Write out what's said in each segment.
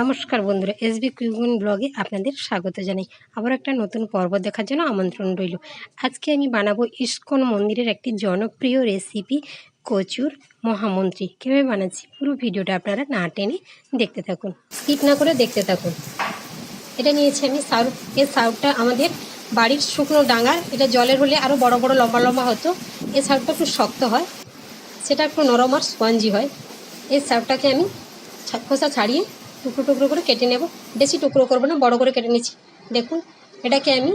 নমস্কার বন্ধুরা, এসবি কুইগুন ব্লগে আপনাদের স্বাগত জানাই। আবার একটা নতুন পর্ব দেখার জন্য আমন্ত্রণ রইল। আজকে আমি বানাবো ইস্কন মন্দিরের একটি জনপ্রিয় রেসিপি কচুর মহামন্ত্রী। কীভাবে বানাচ্ছি পুরো ভিডিওটা আপনারা না টেনে দেখতে থাকুন। স্কিপ না করে দেখতে থাকুন। এটা নিয়েছি আমি সাউট এই সাউটটা আমাদের বাড়ির শুকনো ডাঙার এটা জলের হলে আরও বড় বড় লম্বা লম্বা হতো। এই সাউটটা একটু শক্ত হয়, সেটা একটু নরম আর স্পঞ্জি হয়। এই সাউটটাকে আমি খোসা ছাড়িয়ে টুকরো টুকরো করে কেটে নেব। বেশি টুকরো করব না, বড় করে কেটে নিচ্ছি। দেখুন, এটাকে আমি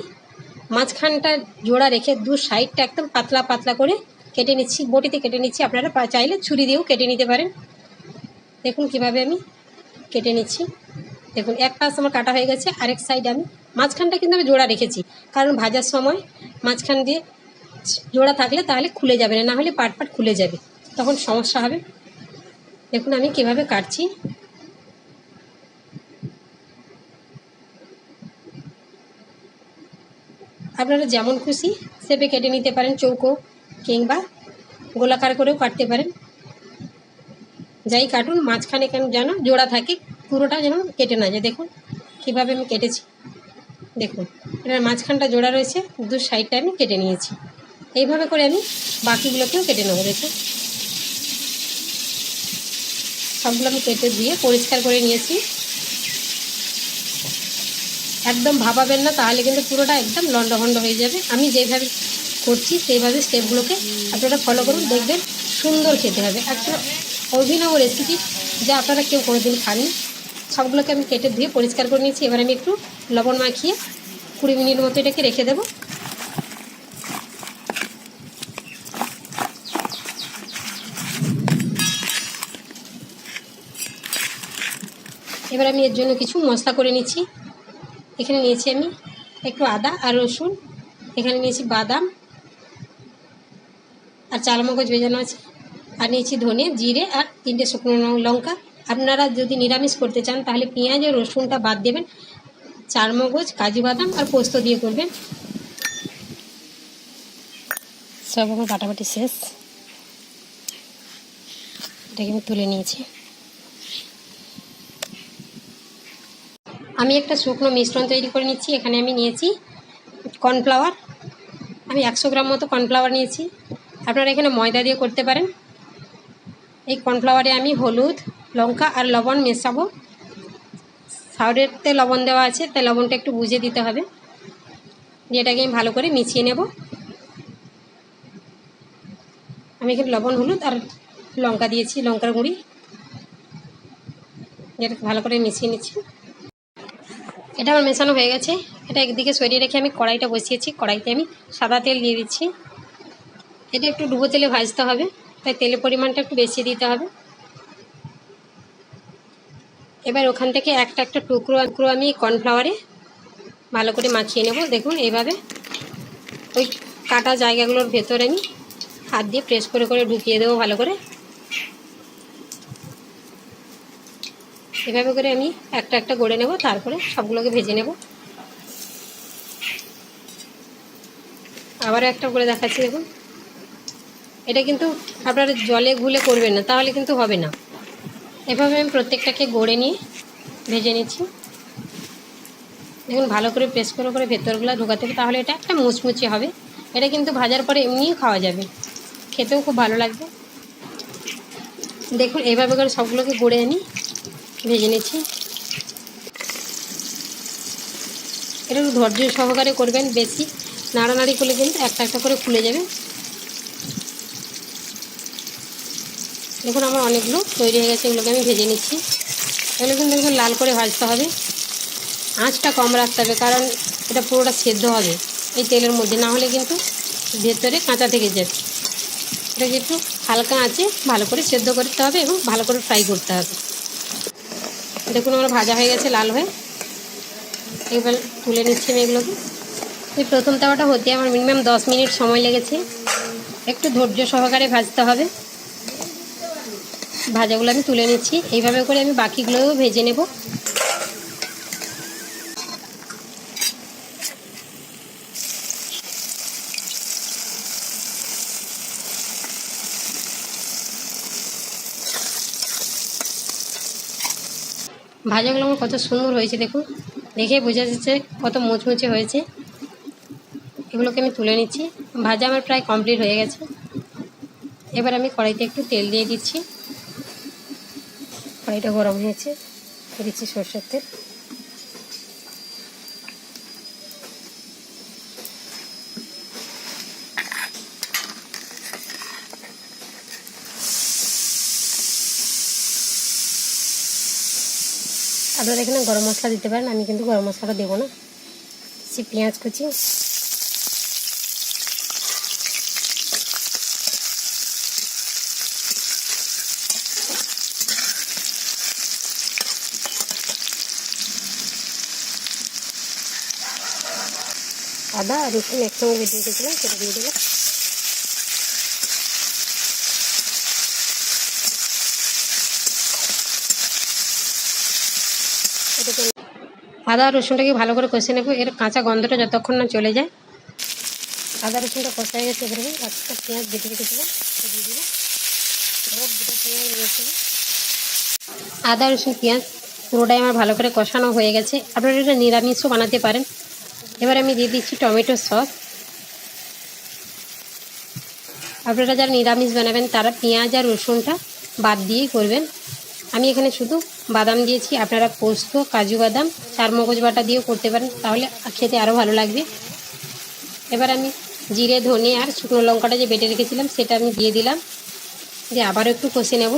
মাঝখানটা জোড়া রেখে দু সাইডটা একদম পাতলা পাতলা করে কেটে নিচ্ছি। বটিতে কেটে নিচ্ছি। আপনারা চাইলে ছুরি দিয়েও কেটে নিতে পারেন। দেখুন কীভাবে আমি কেটে নিচ্ছি। দেখুন, এক পাশ আমার কাটা হয়ে গেছে, আরেক সাইড আমি মাঝখানটা কিন্তু আমি জোড়া রেখেছি। কারণ ভাজার সময় মাঝখান দিয়ে জোড়া থাকলে তাহলে খুলে যাবে না হলে পাট পাট খুলে যাবে। তখন সমস্যা হবে। দেখুন আমি কীভাবে কাটছি। আপনারা যেমন খুশি সেপে কেটে নিতে পারেন, চৌকো কিংবা গোলাকার করেও কাটতে পারেন। যাই কাটুন, মাঝখানে কেন যেন জোড়া থাকে, পুরোটা যেন কেটে না যায়। দেখুন, কীভাবে আমি কেটেছি। দেখুন, এটার মাঝখানটা জোড়া রয়েছে, দু সাইডটা আমি কেটে নিয়েছি। এইভাবে করে আমি বাকিগুলোকেও কেটে নেব, দেখুন। সবগুলো আমি কেটে দিয়ে পরিষ্কার করে নিয়েছি। একদম ভাবাবেন না, তাহলে কিন্তু পুরোটা একদম লন্ডভন্ড হয়ে যাবে। আমি যেইভাবে করছি, সেইভাবে স্টেপগুলোকে আপনারা ফলো করুন, দেখবেন সুন্দর খেতে হবে। একটা অভিনব রেসিপি যা আপনারা কেউ কোনোদিন খাননি, সবগুলোকে আমি কেটে ধুয়ে পরিষ্কার করে নিয়েছি। এবার আমি একটু লবণ মাখিয়ে কুড়ি মিনিট মতো এটাকে রেখে দেবো। এবার আমি এর জন্য কিছু মশলা করে নিচ্ছি। এখানে নিয়েছি আমি একটু আদা আর রসুন। এখানে নিয়েছি বাদাম আর চালমগজ ভেজানো আছে। আর নিয়েছি ধনে, জিরে আর তিনটে শুকনো লঙ্কা। আপনারা যদি নিরামিষ করতে চান তাহলে পেঁয়াজ ও রসুনটা বাদ দেবেন। চারমগজ, কাজু বাদাম আর পোস্ত দিয়ে করবেন। সব আমার বাটাবাটি শেষ। এটাকে আমি তুলে নিয়েছি। আমি একটা শুকনো মিশ্রণ তৈরি করে নিচ্ছি, এখানে আমি নিয়েছি কর্নফ্লাওয়ার। আমি একশো গ্রাম মতো কর্নফ্লাওয়ার নিয়েছি। আপনারা এখানে ময়দা দিয়ে করতে পারেন। এই কর্নফ্লাওয়ারে আমি হলুদ, লঙ্কা আর লবণ মেশাবো। সাউডেরতে লবণ দেওয়া আছে, তাই লবণটা একটু বুঝে দিতে হবে। দিয়ে এটাকে আমি ভালো করে মিশিয়ে নেব। আমি এখানে লবণ, হলুদ আর লঙ্কা দিয়েছি, লঙ্কার গুঁড়ি। যেটা ভালো করে মিশিয়ে নিচ্ছি। এটা আমার মেশানো হয়ে গেছে। এটা একদিকে সরিয়ে রেখে আমি কড়াইটা বসিয়েছি। কড়াইতে আমি সাদা তেল দিয়ে দিচ্ছি। এটা একটু ডুবো তেলে ভাজতে হবে। তাই তেলের পরিমাণটা একটু বেশি দিতে হবে। এবার ওখান থেকে একটা একটা টুকরো টুকরো আমি কর্নফ্লাওয়ারে ভালো করে মাখিয়ে নেব। দেখুন এইভাবে ওই কাটা জায়গাগুলোর ভেতরে আমি হাত দিয়ে প্রেস করে করে ঢুকিয়ে দেবো ভালো করে। এভাবে করে আমি একটা একটা গড়ে নেব, তারপরে সবগুলোকে ভেজে নেব। আবার একটা করে দেখাচ্ছি, দেখুন। এটা কিন্তু আপনারা জলে গুলে করবেন না, তাহলে কিন্তু হবে না। এভাবে আমি প্রত্যেকটাকে গড়ে নিয়ে ভেজে নিচ্ছি। দেখুন, ভালো করে প্রেস করে করে ভেতরগুলো ঢোকাতে হবে, তাহলে এটা একটা মুচমুচে হবে। এটা কিন্তু ভাজার পরে এমনিই খাওয়া যাবে। খেতেও খুব ভালো লাগবে। দেখুন, এভাবে করে সবগুলোকে গড়ে আনি ভেজে নিচ্ছি। এটা একটু ধৈর্য সহকারে করবেন বেশি। নাড়ানাড়ি করলে কিন্তু একটা একটা করে খুলে যাবে। দেখুন আমার অনেকগুলো তৈরি হয়ে গেছে, এগুলোকে আমি ভেজে নিচ্ছি। এগুলো কিন্তু একদম লাল করে ভাজতে হবে। আঁচটা কম রাখতে হবে, কারণ এটা পুরোটা সেদ্ধ হবে এই তেলের মধ্যে। না হলে কিন্তু ভেতরে কাঁচা থেকে যাবে। এটাকে একটু হালকা আঁচে ভালো করে সেদ্ধ করতে হবে এবং ভালো করে ফ্রাই করতে হবে। দেখুন আমার ভাজা হয়ে গেছে, লাল হয়ে। এবার তুলে নিচ্ছি আমি এগুলোকে। এই প্রথম তাওয়াটা হতে আমার মিনিমাম দশ মিনিট সময় লেগেছে। একটু ধৈর্য সহকারে ভাজতে হবে। ভাজাগুলো আমি তুলে নিচ্ছি। এইভাবে করে আমি বাকিগুলোও ভেজে নেব। ভাজাগুলো আমার কত সুন্দর হয়েছে, দেখুন। দেখে বোঝা যাচ্ছে কত মুচমুচে হয়েছে। এগুলোকে আমি তুলে নিচ্ছি। ভাজা আমার প্রায় কমপ্লিট হয়ে গেছে। এবার আমি কড়াইতে একটু তেল দিয়ে দিচ্ছি। কড়াইটা গরম হয়েছে। দিচ্ছি সর্ষের তেল। আপনারা এখানে গরম মশলা দিতে পারেন, আমি কিন্তু গরম মশলাটা দেবো না। সে পেঁয়াজ কুচি। আদা আর রসুন একসঙ্গে দিয়ে রেখেছিলাম, সেটা দিয়ে দিলাম। আদা রসুনটাকে ভালো করে কষে নেব। এর কাঁচা গন্ধটা যতক্ষণ না চলে যায়। আদা রসুনটা কষা হয়ে গেছে এবারে। একটা পেঁয়াজ বেটে রেখেছিলাম দিয়ে দুটো পেঁয়াজ আদা রসুন পেঁয়াজ পুরোটাই আমার ভালো করে কষানো হয়ে গেছে। আপনারা এটা নিরামিষও বানাতে পারেন। এবার আমি দিয়ে দিচ্ছি টমেটো সস। আপনারা যারা নিরামিষ বানাবেন, তারা পেঁয়াজ আর রসুনটা বাদ দিয়েই করবেন। আমি এখানে শুধু বাদাম দিয়েছি। আপনারা পোস্ত, কাজু বাদাম, চার মগজ বাটা দিয়েও করতে পারেন। তাহলে খেতে আরও ভালো লাগবে। এবার আমি জিরে, ধনে আর শুকনো লঙ্কাটা যে বেটে রেখেছিলাম, সেটা আমি দিয়ে দিলাম। দিয়ে আবারও একটু কষে নেব।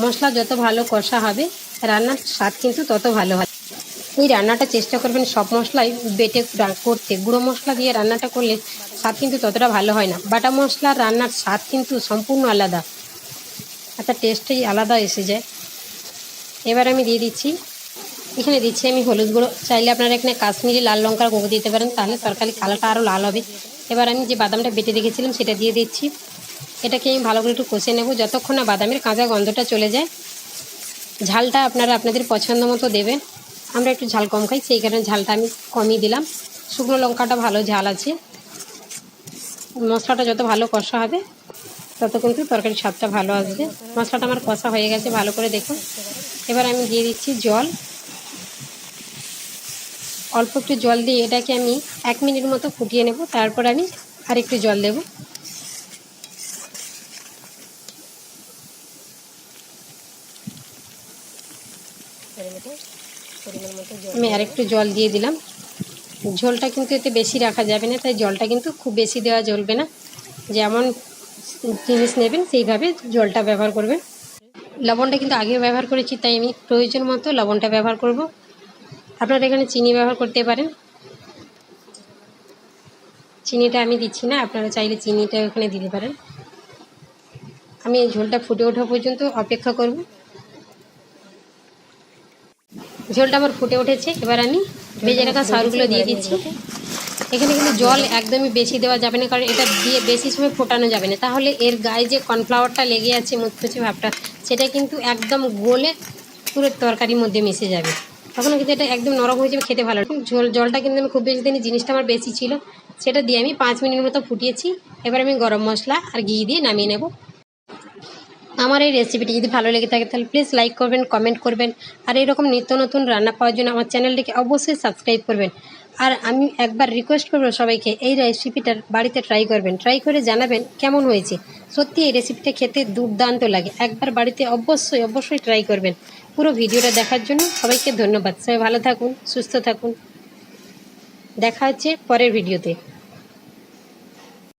মশলা যত ভালো কষা হবে, রান্নার স্বাদ কিন্তু তত ভালো হয়। এই রান্নাটা চেষ্টা করবেন সব মশলাই বেটে করতে। গুঁড়ো মশলা দিয়ে রান্নাটা করলে স্বাদ কিন্তু ততটা ভালো হয় না। বাটা মশলার রান্নার স্বাদ কিন্তু সম্পূর্ণ আলাদা। একটা টেস্টই আলাদা এসে যায়। এবার আমি দিয়ে দিচ্ছি, এখানে দিচ্ছি আমি হলুদ গুঁড়ো। চাইলে আপনারা এখানে কাশ্মীরি, লাল লঙ্কার গুঁড়ো দিতে পারেন, তাহলে তরকারি কালারটা আরও লাল হবে। এবার আমি যে বাদামটা বেটে রেখেছিলাম, সেটা দিয়ে দিচ্ছি। এটাকে আমি ভালো করে একটু কষে নেব, যতক্ষণ না বাদামের কাঁচা গন্ধটা চলে যায়। ঝালটা আপনারা আপনাদের পছন্দ মতো দেবেন। আমরা একটু ঝাল কম খাই, সেই কারণে ঝালটা আমি কমই দিলাম। শুকনো লঙ্কাটা ভালো ঝাল আছে। মশলাটা যত ভালো কষা হবে তত কিন্তু তরকারির স্বাদটা ভালো আসবে। মশলাটা আমার কষা হয়ে গেছে, ভালো করে দেখুন। এবার আমি দিয়ে দিচ্ছি জল। অল্প একটু জল দিয়ে এটাকে আমি এক মিনিট মতো ফুটিয়ে নেব, তারপর আমি আর একটু জল দেব। আমি আরেকটু জল দিয়ে দিলাম। ঝোলটা কিন্তু এতে বেশি রাখা যাবে না, তাই জলটা কিন্তু খুব বেশি দেওয়া চলবে না। যেমন জিনিস নেবেন, সেইভাবে জলটা ব্যবহার করবেন। লবণটা কিন্তু আগেও ব্যবহার করেছি, তাই আমি প্রয়োজন মতো লবণটা ব্যবহার করব। আপনারা এখানে চিনি ব্যবহার করতে পারেন। চিনিটা আমি দিচ্ছি না, আপনারা চাইলে চিনিটা ওখানে দিতে পারেন। আমি এই ঝোলটা ফুটে ওঠা পর্যন্ত অপেক্ষা করব। ঝোলটা আমার ফুটে উঠেছে, এবার আমি ভেজে রাখা সারগুলো দিয়ে দিচ্ছি। এখানে কিন্তু জল একদমই বেশি দেওয়া যাবে না, কারণ এটা দিয়ে বেশি সময় ফোটানো যাবে না। তাহলে এর গায়ে যে কর্নফ্লাওয়ারটা লেগে আছে মুচমুচে ভাবটা, সেটা কিন্তু একদম গোলে পুরো তরকারির মধ্যে মিশে যাবে। তখন কিন্তু এটা একদম নরম হয়ে যাবে, খেতে ভালো। ঝোল, জলটা কিন্তু আমি খুব বেশি দিনই জিনিসটা আমার বেশি ছিল, সেটা দিয়ে আমি পাঁচ মিনিট মতো ফুটিয়েছি। এবার আমি গরম মশলা আর ঘি দিয়ে নামিয়ে নেব। আমার এই রেসিপিটি যদি ভালো লেগে থাকে, তাহলে প্লিজ লাইক করবেন কমেন্ট করবেন। আর এরকম নিত্য নতুন রান্না পাওয়ার জন্য আমার চ্যানেলটিকে অবশ্যই সাবস্ক্রাইব করবেন। আর আমি একবার রিকোয়েস্ট করব সবাইকে, এই রেসিপিটা বাড়িতে ট্রাই করবেন। ট্রাই করে জানাবেন কেমন হয়েছে। সত্যি এই রেসিপিটা খেতে দুর্দান্ত লাগে। একবার বাড়িতে অবশ্যই অবশ্যই ট্রাই করবেন। পুরো ভিডিওটা দেখার জন্য সবাইকে ধন্যবাদ। সবাই ভালো থাকুন, সুস্থ থাকুন। দেখা হচ্ছে পরের ভিডিওতে।